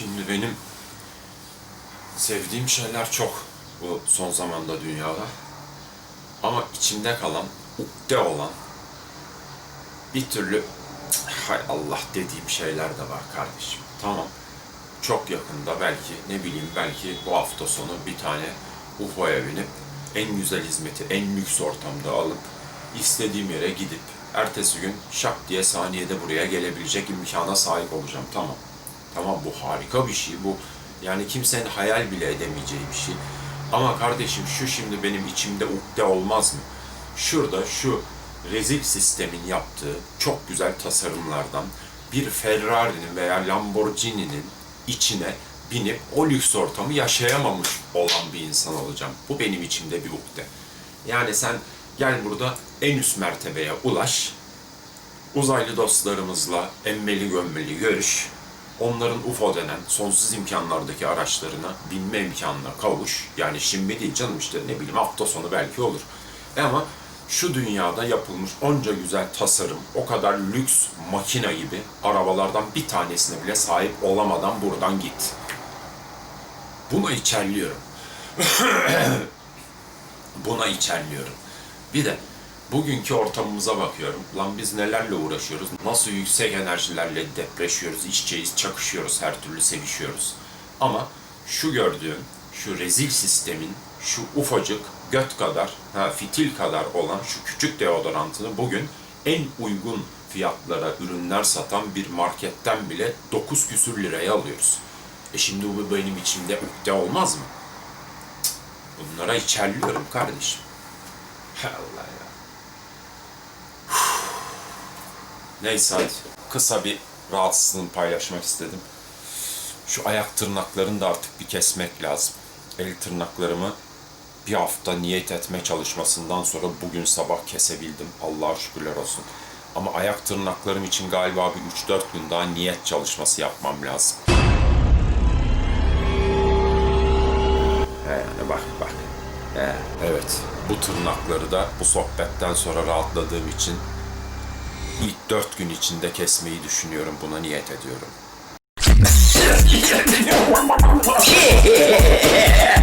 Şimdi benim sevdiğim şeyler çok bu son zamanda dünyada. Ama içimde kalan, ukde olan bir türlü "Cık, hay Allah dediğim şeyler de var kardeşim. Tamam. Çok yakında belki ne bileyim belki bu hafta sonu bir tane UFO'ya binip en güzel hizmeti en lüks ortamda alıp istediğim yere gidip ertesi gün şak diye saniyede buraya gelebilecek imkana sahip olacağım. Tamam. Tamam bu harika bir şey. Bu yani kimsenin hayal bile edemeyeceği bir şey. Ama kardeşim şu şimdi benim içimde ukde olmaz mı? Şurada şu rezil sistemin yaptığı çok güzel tasarımlardan bir Ferrari'nin veya Lamborghini'nin içine binip o lüks ortamı yaşayamamış olan bir insan olacağım. Bu benim içimde bir ukde. Yani sen gel burada en üst mertebeye ulaş, uzaylı dostlarımızla emmeli gömmeli görüş, onların UFO denen sonsuz imkanlardaki araçlarına binme imkanına kavuş. Yani şimdi değil canım işte ne bileyim hafta sonu belki olur. Ama şu dünyada yapılmış onca güzel tasarım, o kadar lüks makina gibi arabalardan bir tanesine bile sahip olamadan buradan git. Buna içerliyorum. Buna içerliyorum. Bir de bugünkü ortamımıza bakıyorum. Lan biz nelerle uğraşıyoruz? Nasıl yüksek enerjilerle depreşiyoruz, içeceğiz, çakışıyoruz, her türlü sevişiyoruz. Ama şu gördüğün, şu rezil sistemin, şu ufacık göt kadar, ha, fitil kadar olan şu küçük deodorantını bugün en uygun fiyatlara ürünler satan bir marketten bile 9 küsür liraya alıyoruz. E şimdi bu benim içimde ukde olmaz mı? Bunlara içerliyorum kardeşim. Allah. Neyse hadi. Kısa bir rahatsızlığımı paylaşmak istedim. Şu ayak tırnaklarını da artık bir kesmek lazım. El tırnaklarımı bir hafta niyet etme çalışmasından sonra bugün sabah kesebildim. Allah'a şükürler olsun. Ama ayak tırnaklarım için galiba bir 3-4 gün daha niyet çalışması yapmam lazım. Yani bak bak. Evet. Bu tırnakları da bu sohbetten sonra rahatladığım için ilk dört gün içinde kesmeyi düşünüyorum. Buna niyet ediyorum.